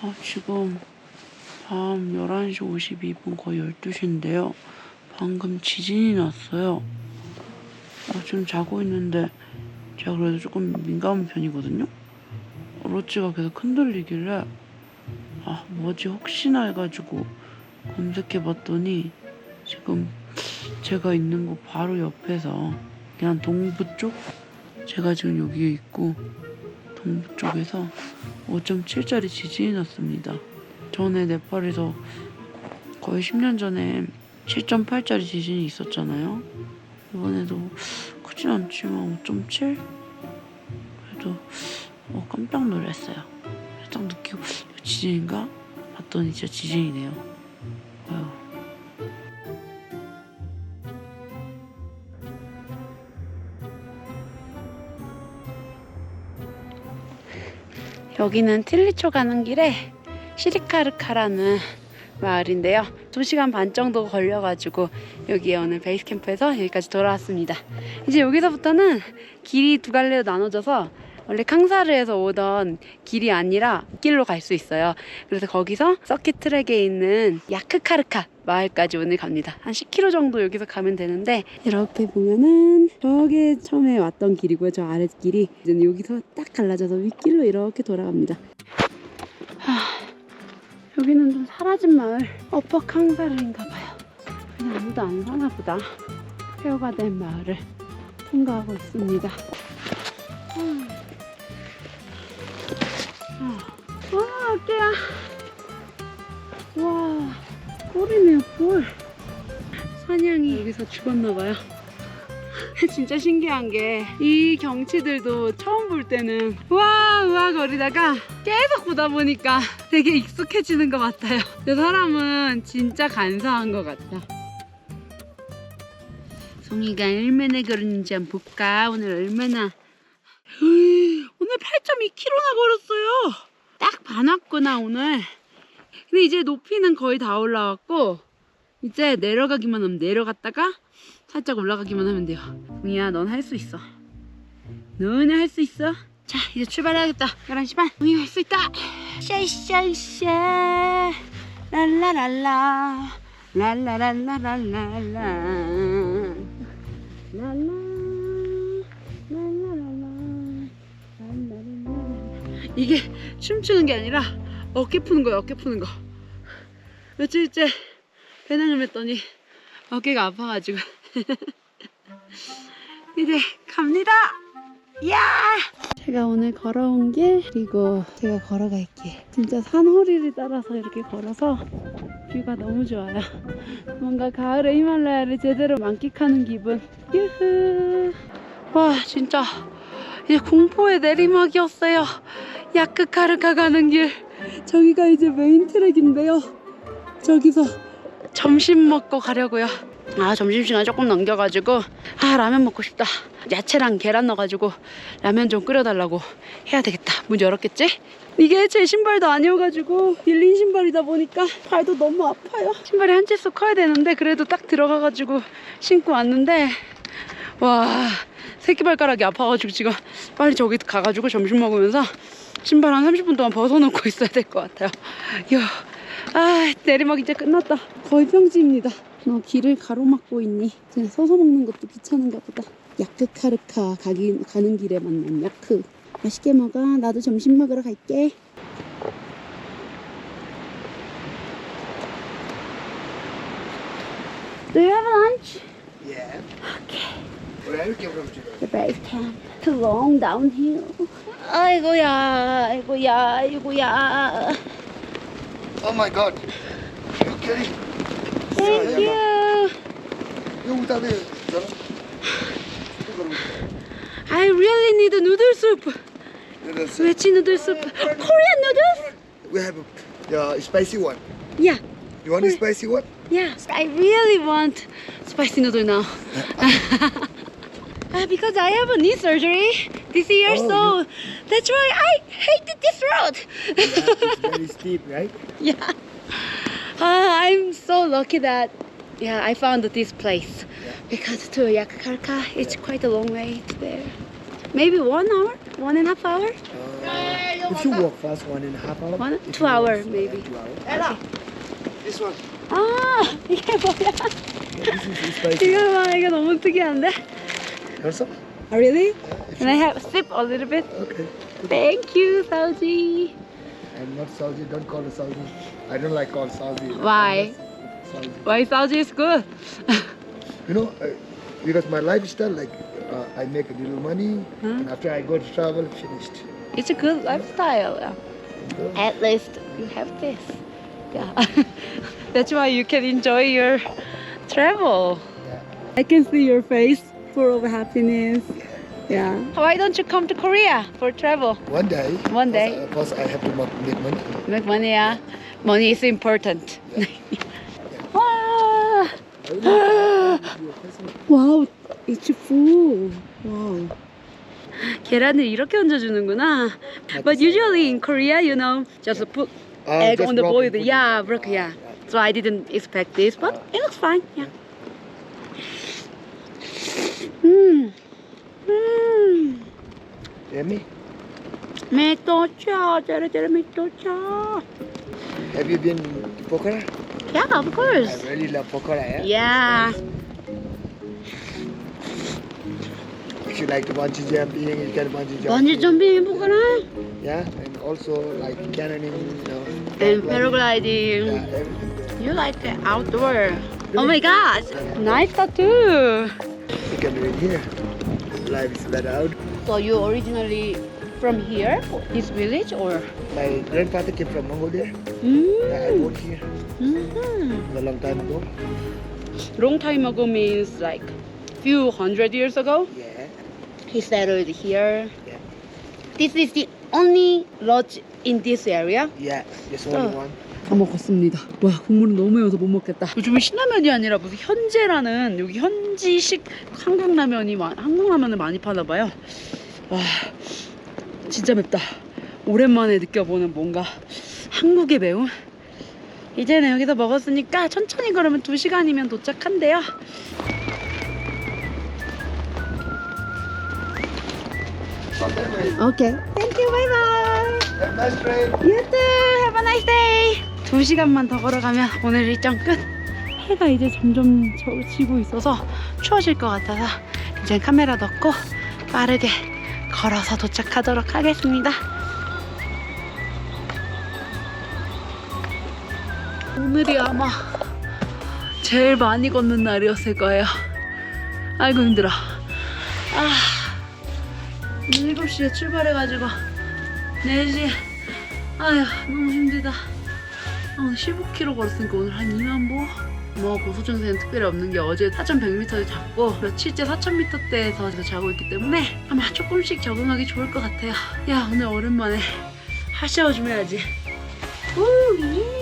아, 지금 밤 11시 52분 거의 12시인데요. 방금 지진이 났어요. 아, 지금 자고 있는데 제가 그래도 조금 민감한 편이거든요. 로치가 계속 흔들리길래 아 뭐지 혹시나 해가지고 검색해봤더니 지금 제가 있는 곳 바로 옆에서 그냥 동부 쪽 제가 지금 여기에 있고 동부 쪽에서 5.7짜리 지진이 났습니다. 전에 네팔에서 거의 10년 전에 7.8짜리 지진이 있었잖아요. 이번에도 크진 않지만 5.7? 그래도 어, 깜짝 놀랐어요. 살짝 느끼고 지진인가? 봤더니 진짜 지진이네요. 여기는 틸리초 가는 길에 시리카르카라는 마을인데요. 2시간 반 정도 걸려가지고 여기에 오늘 베이스 캠프에서 여기까지 돌아왔습니다. 이제 여기서부터는 길이 두 갈래로 나눠져서 원래 캉사르에서 오던 길이 아니라 길로 갈 수 있어요. 그래서 거기서 서킷 트랙에 있는 야크카르카 마을까지 오늘 갑니다. 한 10km 정도 여기서 가면 되는데 이렇게 보면은 저게 처음에 왔던 길이고요. 저 아래 길이 이제 여기서 딱 갈라져서 윗길로 이렇게 돌아갑니다. 하, 여기는 좀 사라진 마을 어퍼 캉사르인가 봐요. 그냥 아무도 안 사나 보다. 폐허가 된 마을을 통과하고 있습니다. 음. 와, 어깨야. 와, 꿀이네요, 꿀. 사냥이 여기서 죽었나봐요. 진짜 신기한 게 이 경치들도 처음 볼 때는 와, 우와 거리다가 계속 보다 보니까 되게 익숙해지는 것 같아요. 저 사람은 진짜 간사한 것 같다. 송이가 얼마나 걸었는지 한번 볼까? 오늘 얼마나 오늘 8.2km나 걸었어요. 딱반 왔구나 오늘. 근데 이제 높이는 거의 다 올라왔고 이제 내려가기만 하면 내려갔다가 살짝 올라가기만 하면 돼요. 동이야, 넌 할 수 있어. 너는 할 수 있어. 자, 이제 출발해야겠다. 11시 반. 동이 할 수 있다. 샤샤샤. 랄라랄라. 랄라랄라랄랄라. 랄라. 이게 춤추는 게 아니라 어깨 푸는 거야, 어깨 푸는 거. 며칠째 배낭을 맸더니 어깨가 아파가지고. 이제 갑니다. 야! 제가 오늘 걸어온 길 그리고 제가 걸어갈 길 진짜 산허리를 따라서 이렇게 걸어서 뷰가 너무 좋아요. 뭔가 가을의 히말라야를 제대로 만끽하는 기분. 유후. 와 진짜 이제 공포의 내리막이었어요. 야크카르카 가는 길. 저기가 이제 메인 트랙인데요. 저기서 점심 먹고 가려고요. 아 점심시간 조금 넘겨가지고 아 라면 먹고 싶다 야채랑 계란 넣어가지고 라면 좀 끓여달라고 해야 되겠다 문 열었겠지? 이게 제 신발도 아니어가지고 빌린 신발이다 보니까 발도 너무 아파요 신발이 한 채씩 커야 되는데 그래도 딱 들어가가지고 신고 왔는데 와 새끼발가락이 아파가지고 지금 빨리 저기 가가지고 점심 먹으면서 신발 한 30분 동안 벗어놓고 있어야 될 것 같아요 이야 아 내리막 이제 끝났다 거의 평지입니다 너 길을 가로막고 있니? 그냥 서서 먹는 것도 귀찮은가 보다. 야크카르카 가기, 가는 길에 만난 야크. 맛있게 먹어. 나도 점심 먹으러 갈게. Do you have lunch? Yeah. Okay. Where are you from today? The base camp. Too long downhill. Ay, kuya. Ay, I go, ya. Oh my God. Are you kidding? Thank Sayang. you. I really need a noodle soup. Noodle soup. Veggie noodle soup. Korean noodles? We have a uh, spicy one. Yeah. You want a spicy one? Yeah, I really want spicy noodle now. uh, because I have a knee surgery, this year, Oh, so that's why I hated this road. it's very steep, right? yeah. Uh, I'm so lucky that yeah I found this place because to Yakarka it's quite a long way to there. Maybe one hour. one and a half hour? Uh, if you walk fast, one and a half hour. One- If two you walk hour, slow, maybe. Two hour. This one. 아 이게 뭐야? This is spicy. 이거 봐 이거 너무 특이한데? Want Some? Really? Can I have a sip a little bit? okay. Thank you, Saoji. I'm not Saudi. Don't call it Saudi. I don't like call Saudi. Why? Saudi. Why Saoji is good? You know, uh, because my lifestyle, like uh, I make a little money, Huh? and after I go to travel, finished. It's a good lifestyle. yeah. At least you have this. Yeah. That's why you can enjoy your travel. yeah. I can see your face full of happiness. Yeah. Why don't you come to Korea for travel? One day. One day. Because I have to ma- make money. Make money, yeah. Money is important. wow. I will not give you a present. Wow, it's full. Wow. 계란을 이렇게 얹어주는구나. But usually in Korea, you know, just put Uh, egg just on the broken, boil. put it- Yeah, broken, yeah. So I didn't expect this, but it looks fine. Yeah. Mm. Emi? Metoccia, c'era della metoccia. Have you been to Pokhara? Yeah, of course. I really love Pokhara, yeah? Yeah. If you like to bungee jumping, you can bungee jump. Bungee jumping in Pokhara? Yeah, and also like canyoning, you know. And paragliding. Yeah, everything. You like the outdoor. Oh really? Oh my gosh, yeah. nice tattoo. You can do it here. Life is let out. So you originally from here, this village, or? My grandfather came from Mongolia. Yeah, I Mm. born here hmm a long time ago. Long time ago means like a few hundred years ago. Yeah. He settled here. Yeah. This is the only lodge in this area. Yeah, just only Oh. one. 다 먹었습니다. 와 국물은 너무 매워서 못 먹겠다. 요즘은 신라면이 아니라 무슨 현재라는 여기 현지식 한국라면이 마- 한국라면을 많이 파나 봐요. 와 진짜 맵다. 오랜만에 느껴보는 뭔가 한국의 매움. 이제는 여기서 먹었으니까 천천히 걸으면 2 시간이면 도착한대요. 오케이. Thank you. Bye bye. Have a nice trip. You too. Have a nice day. 두 시간만 더 걸어가면 오늘 일정 끝. 해가 이제 점점 저- 지고 있어서 추워질 것 같아서 이제 카메라 넣고 빠르게 걸어서 도착하도록 하겠습니다. 오늘이 아마 제일 많이 걷는 날이었을 거예요. 아이고 힘들어. 아, 7시에 출발해가지고 4시에 아휴 너무 힘들다 아, 오늘 15km 걸었으니까 오늘 한 2만 보? 뭐 고소증세는 특별히 없는 게 어제 4,100m를 잡고 며칠째 4,000m대에서 자고 있기 때문에 아마 조금씩 적응하기 좋을 것 같아요 야 오늘 오랜만에 핫샤워 좀 해야지 우 예.